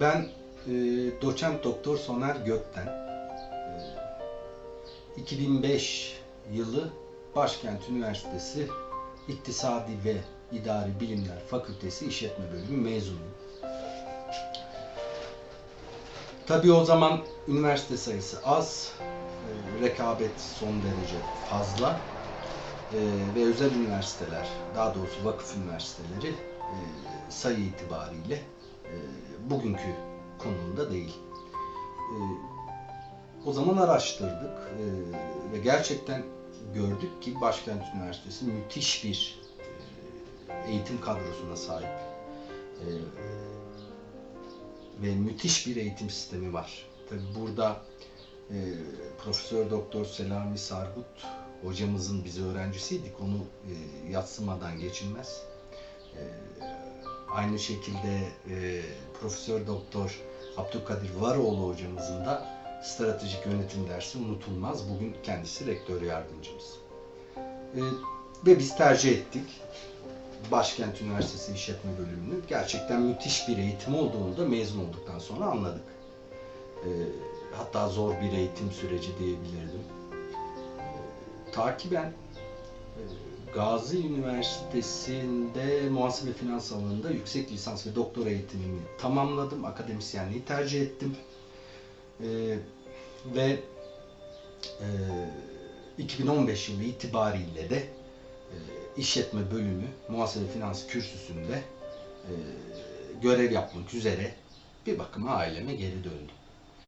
Ben e, doçent doktor Soner Gökten. E, 2005 yılı Başkent Üniversitesi İktisadi ve İdari Bilimler Fakültesi İşletme Bölümü mezunuyum. Tabii o zaman üniversite sayısı az, e, rekabet son derece fazla e, ve özel üniversiteler, daha doğrusu vakıf üniversiteleri e, sayı itibariyle bugünkü konumunda değil. E, o zaman araştırdık e, ve gerçekten gördük ki Başkent Üniversitesi müthiş bir e, eğitim kadrosuna sahip e, ve müthiş bir eğitim sistemi var. Tabi burada e, Profesör Doktor Selami Sargut hocamızın biz öğrencisiydik. Onu e, yatsımadan geçilmez. E, aynı şekilde e, Profesör Doktor Abdülkadir Varoğlu hocamızın da stratejik yönetim dersi unutulmaz. Bugün kendisi rektör yardımcımız. E, ve biz tercih ettik. Başkent Üniversitesi İşletme Bölümünü gerçekten müthiş bir eğitim olduğunu da mezun olduktan sonra anladık. E, hatta zor bir eğitim süreci diyebilirdim. E, takiben Gazi Üniversitesi'nde muhasebe finans alanında yüksek lisans ve doktora eğitimimi tamamladım. Akademisyenliği tercih ettim. E, ve e, 2015 yılı itibariyle de e, işletme bölümü muhasebe finans kürsüsünde e, görev yapmak üzere bir bakıma aileme geri döndüm.